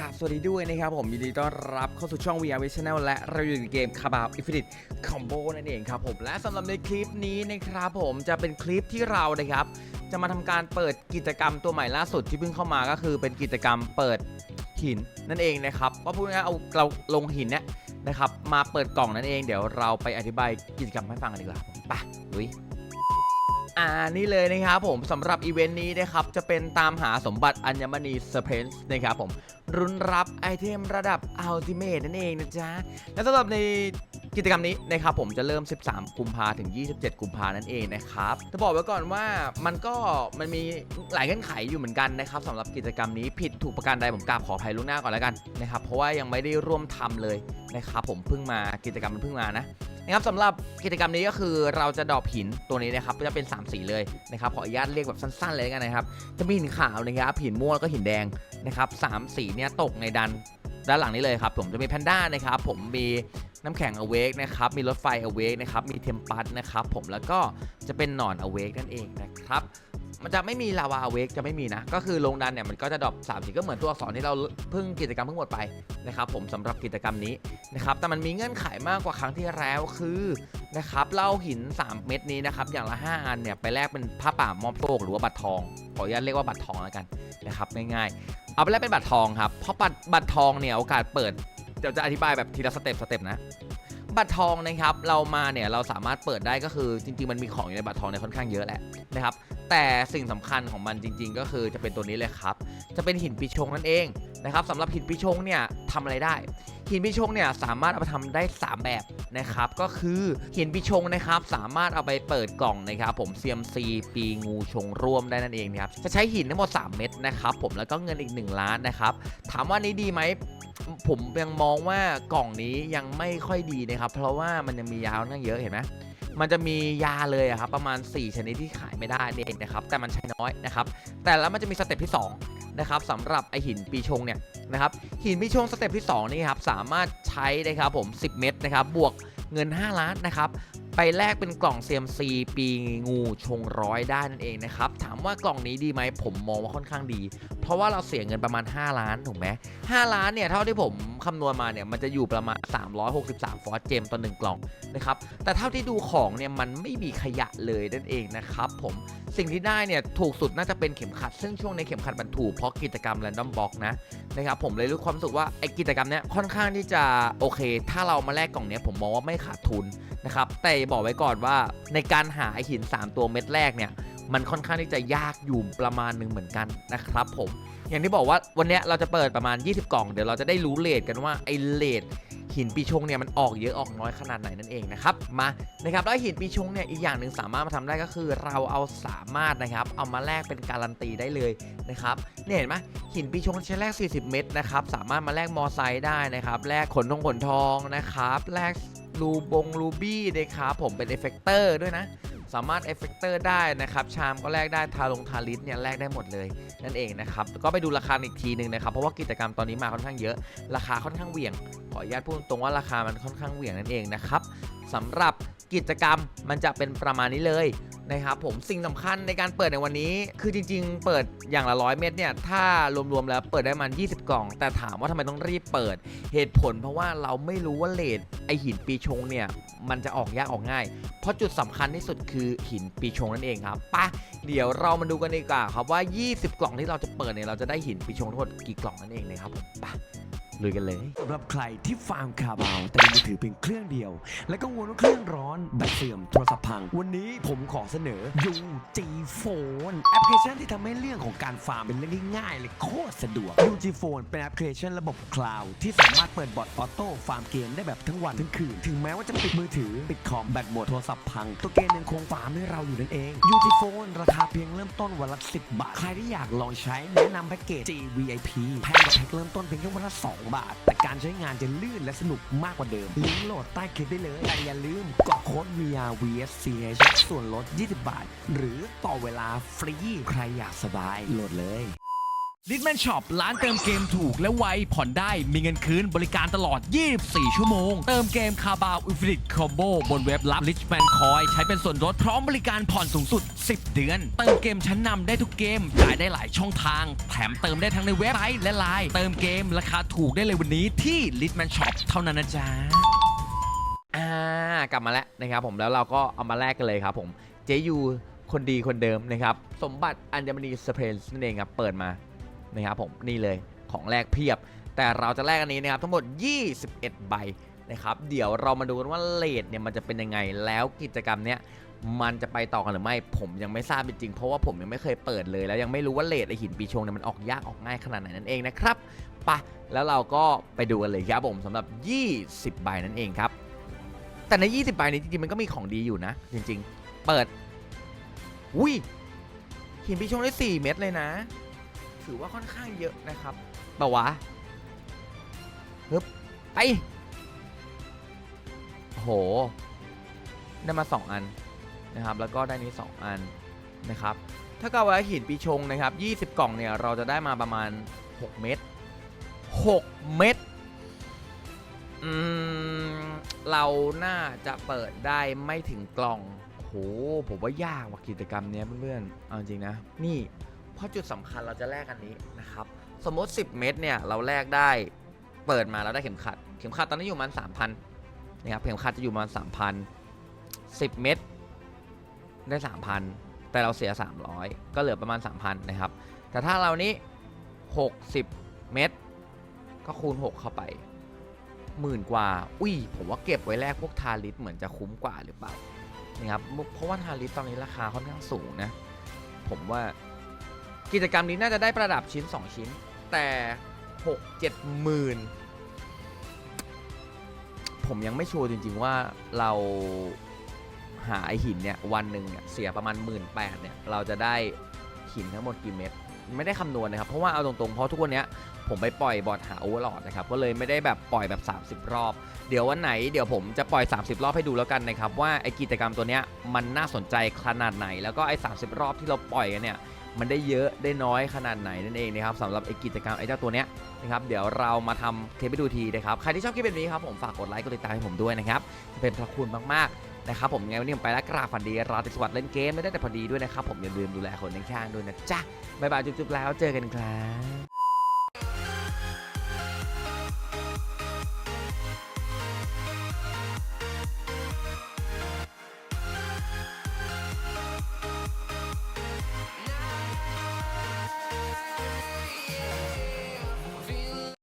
รับสวัสดีด้วยนะครับผมยินดีต้อนรับเข้าสู่ช่อง VR v Channel และเราอยู่ในเกม c a b a l Infinite Combo นั่นเองครับผมและสำหรับในคลิปนี้นะครับผมจะเป็นคลิปที่เรานะครับ จะมาทำการเปิดกิจกรรมตัวใหม่ล่าสุดที่เพิ่งเข้ามาก็คือเป็นกิจกรรมเปิดหินนั่นเองนะครับว่าพูดง่ายๆเอาเราลงหินเนี่ยนะครับมาเปิดกล่องนั่นเองเดี๋ยวเราไปอธิบายกิจกรรมให้ฟังกันดีกว่าไปลุย อ่านี่เลยนะครับผมสำหรับอีเวนต์นี้นะครับจะเป็นตามหาสมบัติอัญมณีเซอร์เพนส์นะครับผมรุนรับไอเทมระดับอัลติเมทนั่นเองนะจ๊ะ และสำหรับในกิจกรรมนี้นะครับผมจะเริ่ม 13 กุมภาถึง 27 กุมภานั่นเองนะครับจะบอกไว้ก่อนว่ามันก็มันมีหลายเงื่อนไขอยู่เหมือนกันนะครับสำหรับกิจกรรมนี้ผิดถูกประการใดผมกราบขออภัยล่วงหน้าก่อนแล้วกันนะครับเพราะว่ายังไม่ได้ร่วมทำเลยนะครับผมเพิ่งมากิจกรรมมันเพิ่งมานะ นะครับสำหรับกิจกรรมนี้ก็คือเราจะดรอปหินตัวนี้นะครับก็จะเป็น 3 สีเลยนะครับขออนุญาตเรียกแบบสั้นๆเลยกันนะครับ จะมีหินขาวนะครับหินม่วงแล้วก็หินแดงนะครับสามสีเนี่ยตกในดันด้านหลังนี้เลยครับผมจะมีแพนด้านะครับผมมีน้ำแข็งอเวกนะครับมีรถไฟอเวกนะครับมีเทมปัสนะครับผมแล้วก็จะเป็นหนอนอเวกนั่นเองนะครับ มันจะไม่มีลาวาเวกจะไม่มีนะ ก็คือลงดันเนี่ยมันก็จะดรอปสามสีก็เหมือนตัวอักษรที่เราเพิ่งกิจกรรมเพิ่งหมดไปนะครับผมสำหรับกิจกรรมนี้นะครับแต่มันมีเงื่อนไขมากกว่าครั้งที่แล้วคือนะครับเล่าหิน 3 เม็ดนี้นะครับอย่างละ 5 อันเนี่ยไปแลกเป็นผ้าป่ามอบโชคหรือว่าบัตรทองขออนุญาตเรียกว่าบัตรทองแล้วกันนะครับง่ายๆเอาไปแลกเป็นบัตรทองครับเพราะบัตรบัตรทองเนี่ยโอกาสเปิดเดี๋ยวจะอธิบายแบบทีละสเต็ปสเต็ปนะบัตรทองนะครับเรามาเนี่ยเราสามารถเปิดได้ก็คือจริงๆมันมีของอยู่ในบัตรทองเนี่ยค่อนข้างเยอะแหละนะครับ แต่สิ่งสำคัญของมันจริง ๆ ก็คือจะเป็นตัวนี้เลยครับ จะเป็นหินปีชงนั่นเองนะครับสำหรับหินปีชงเนี่ยทำอะไรได้ หินปีชงเนี่ยสามารถเอาไปทำได้ 3 แบบนะครับก็คือหินปีชงนะครับสามารถเอาไปเปิดกล่องนะครับผม CMC ปีงูชงร่วมได้นั่นเองนะครับจะใช้หินทั้งหมด 3 เม็ดนะครับผมแล้วก็เงินอีก 1 ล้านนะครับถามว่านี้ดีไหมผมยังมองว่ากล่องนี้ยังไม่ค่อยดีนะครับเพราะว่ามันยังมียาค่อนข้างเยอะเห็นไหม มันจะมียาเลยอะครับประมาณ 4 ชนิดที่ขายไม่ได้เองนะครับแต่มันใช้น้อยนะครับแต่แล้วมันจะมีสเต็ปที่2นะครับสำหรับไอหินปีชงเนี่ยนะครับหินปีชงสเต็ปที่2นี่ครับสามารถใช้นะครับผม 10 เม็ดนะครับบวกเงิน 5 ล้านนะครับ ไปแลกเป็นกล่อง CMC ปีงูชงร้อยได้นั่นเองนะครับ ถามว่ากล่องนี้ดีไหมผมมองว่าค่อนข้างดี เพราะว่าเราเสียเงินประมาณ 5 ล้านถูกไหม5ล้านเนี่ยเท่าที่ผมคำนวณมาเนี่ยมันจะอยู่ประมาณ 363 ฟอสเจมต่อ1กล่องนะครับแต่เท่าที่ดูของเนี่ยมันไม่มีขยะเลยนั่นเองนะครับผมสิ่งที่ได้เนี่ยถูกสุดน่าจะเป็นเข็มขัด ซึ่งช่วงในเข็มขัดมันถูกเพราะกิจกรรม Random Box นะนะครับผมเลยรู้ความรู้สึกว่าไอ้กิจกรรมเนี้ยค่อนข้างที่จะโอเค ถ้าเรามาแลกกล่องเนี้ยผมมองว่าไม่ขาดทุนนะครับแต่บอกไว้ก่อนว่า ในการหาไอหิน 3 ตัวเม็ดแรกเนี่ยมันค่อนข้างที่จะยากอยู่ประมาณหนึ่งเหมือนกันนะครับผม อย่างที่บอกว่าวันนี้เราจะเปิดประมาณ 20 กล่อง เดี๋ยวเราจะได้รู้เลทกันว่าไอเลทหินปีชงเนี่ยมันออกเยอะออกน้อยขนาดไหนนั่นเองนะครับมานะครับแล้วหินปีชงเนี่ยอีกอย่างหนึ่งสามารถมาทำได้ก็คือเราเอาสามารถนะครับเอามาแลกเป็นการันตีได้เลยนะครับเนี่ยเห็นไหมหินปีชงใช้แลก 40 เม็ดนะครับสามารถมาแลกมอไซค์ได้นะครับแลกขนทองขนทองนะครับแลก รูบงรูบี้นะครับผมเป็นเอฟเฟกเตอร์ด้วยนะ สามารถเอฟเฟกเตอร์ได้นะครับ ชามก็แลกได้ทาลงทาลิสเนี่ยแลกได้หมดเลยนั่นเองนะครับก็ไปดูราคาอีกทีหนึ่งนะครับ เพราะว่ากิจกรรมตอนนี้มาค่อนข้างเยอะ ราคาค่อนข้างเหวี่ยง ขออนุญาตพูดตรงว่าราคามันค่อนข้างเหวี่ยงนั่นเองนะครับสำหรับ กิจกรรมมันจะเป็นประมาณนี้เลยนะครับผมสิ่งสำคัญในการเปิดในวันนี้ คือจริง ๆ เปิดอย่างละร้อยเม็ดเนี่ยถ้ารวมๆแล้วเปิดได้มัน 20 กล่อง แต่ถามว่าทำไมต้องรีบเปิด เหตุผลเพราะว่าเราไม่รู้ว่าเลทไอหินปีชงเนี่ยมันจะออกยากออกง่าย เพราะจุดสำคัญที่สุดคือหินปีชงนั่นเองครับปะเดี๋ยวเรามาดูกันดีกว่าครับว่า 20 กล่องที่เราจะเปิดเนี่ยเราจะได้หินปีชงทั้งหมดกี่กล่องนั่นเองนะครับผมปะ ลุยกันเลยสำหรับใครที่ฟาร์มคาบาวแต่มีมือถือเพียงเครื่องเดียว และกังวลว่าเครื่องร้อนแบตเสื่อมโทรศัพท์พัง วันนี้ผมขอเสนอ UG Phone แอปพลิเคชันที่ทำให้เรื่องของการฟาร์มเป็นเรื่องง่ายเลยโคตรสะดวก UG Phone เป็นแอปพลิเคชันระบบคลาวด์ที่สามารถเปิดบอทออโต้ฟาร์มเกมได้แบบทั้งวันทั้งคืน ถึงแม้ว่าจะปิดมือถือปิดคอมแบตหมดโทรศัพท์พัง ตัวเกมยังคงฟาร์มให้เราอยู่นั่นเอง UG Phone ราคาเพียงเริ่มต้นวันละ10บาทใครที่อยากลองใช้แนะนำแพ็กเกจ GVIP แพงกว่าแพ็กเริ่มต้นเพียงแค่วันละ2บาท แต่การใช้งานจะลื่นและสนุกมากกว่าเดิม ลิงก์โหลดใต้คลิปได้เลย แต่อย่าลืมกรอกโค้ด VR VSCH ส่วนลด 20 บาท หรือต่อเวลาฟรี ใครอยากสบายโหลดเลย ลิทแมนช็อปร้านเติมเกมถูกและไว ผ่อนได้มีเงินคืนบริการตลอด 24 ชั่วโมง เติมเกมคาบาวอินฟินิตคอมโบบนเว็บลับ Richman Coin ใช้เป็นส่วนลดพร้อมบริการผ่อนสูงสุด 10 เดือน เติมเกมชั้นนำได้ทุกเกม จ่ายได้หลายช่องทาง แถมเติมได้ทั้งในเว็บไซต์และไลน์เติมเกมราคาถูกได้เลยวันนี้ที่ Litman Shop เท่านั้นนะจ๊ะอ่ากลับมาแล้วนะครับผมแล้วเราก็เอามาแลกกันเลยครับผมเจยูคนดีคนเดิมนะครับสมบัติอัญมณีสเปนนั่นเองครับเปิดมา นะครับผมนี่เลยของแลกเพียบ แต่เราจะแลกอันนี้นะครับทั้งหมด 21 ใบนะครับเดี๋ยวเรามาดูกันว่าเลทเนี่ยมันจะเป็นยังไงแล้วกิจกรรมเนี้ยมันจะไปต่อกันหรือไม่ ผมยังไม่ทราบจริงๆเพราะว่าผมยังไม่เคยเปิดเลย แล้วยังไม่รู้ว่าเลทไอหินปีชงเนี่ยมันออกยากออกง่ายขนาดไหนนั่นเองนะครับไปะแล้วเราก็ไปดูกันเลยครับผมสำหรับ 20 ใบนั่นเองครับ แต่ใน 20 ใบนี้จริงๆมันก็มีของดีอยู่นะ จริงๆ เปิดอุ้ยหินปีชงได้ 4 เม็ดเลยนะ ถือว่าค่อนข้างเยอะนะครับเปล่าวะฮึบไปโอ้โห ได้มา 2 อันนะครับ แล้วก็ได้นี้ 2 อันนะครับ ถ้าเกิดว่าหินปีชงนะครับ 20 กล่องเนี่ย เราจะได้มาประมาณ 6 เม็ด 6 เม็ด อืม เราน่าจะเปิดได้ไม่ถึงกล่อง โห ผมว่ายากว่ะกิจกรรมเนี้ยเพื่อนๆ เอาจริงนะ นี่ เพราะจุดสำคัญเราจะแลกอันนี้นะครับ สมมติ 10 เม็ดเนี่ยเราแลกได้เปิดมาแล้วได้เข็มขัด เข็มขัดตอนนี้อยู่ประมาณ3,000นะครับเข็มขัดจะอยู่ประมาณ3,000 10เม็ดได้3,000แต่เราเสีย 300 ก็เหลือประมาณ 3,000 นะครับ แต่ถ้าเรานี้ 60 เม็ดก็คูณ 6 เข้าไปหมื่นกว่า อุ้ย ผมว่าเก็บไว้แลกพวกทาริสเหมือนจะคุ้มกว่าหรือเปล่านะครับเพราะว่าทาริสตอนนี้ราคาค่อนข้างสูงนะ ผมว่า กิจกรรมนี้น่าจะได้ประดับชิ้น 2 ชิ้น แต่6 7หมื่นผมยังไม่ชัวร์จริง ๆ ว่าเราหาไอหินเนี่ยวันหนึ่งเนี่ยเสียประมาณ 1 8ื่นเนี่ยเราจะได้หินทั้งหมดกี่เม็ดไม่ได้คำนวณนะครับ เพราะว่าเอาตรงๆ เพราะทุกวันเนี้ยผมไปปล่อยบอทหาโอเวอร์ลอดนะครับ ก็เลยไม่ได้แบบปล่อยแบบ 30 รอบ เดี๋ยววันไหนเดี๋ยวผมจะปล่อย 30 รอบให้ดูแล้วกันนะครับ ว่าไอกิจกรรมตัวเนี้ยมันน่าสนใจขนาดไหน แล้วก็ไอ30 รอบที่เราปล่อยกันเนี่ย มันได้เยอะได้น้อยขนาดไหนนั่นเองนะครับสำหรับไอกิจกรรมไอเจ้าตัวเนี้ยนะครับเดี๋ยวเรามาทำเทปไปดูทีนะครับใครที่ชอบคลิปแบบนี้ครับผมฝากกดไลค์กดติดตามให้ผมด้วยนะครับจะเป็นพระคุณมากๆนะครับผมไงวันนี้ผมไปแล้วกราบฝันดีราตรีสวัสดิ์เล่นเกมไม่ได้แต่พอดีด้วยนะครับผมอย่าลืมดูแลคนข้างๆด้วยนะจ๊ะบ๊ายบายจุ๊บๆแล้วเจอกันครับ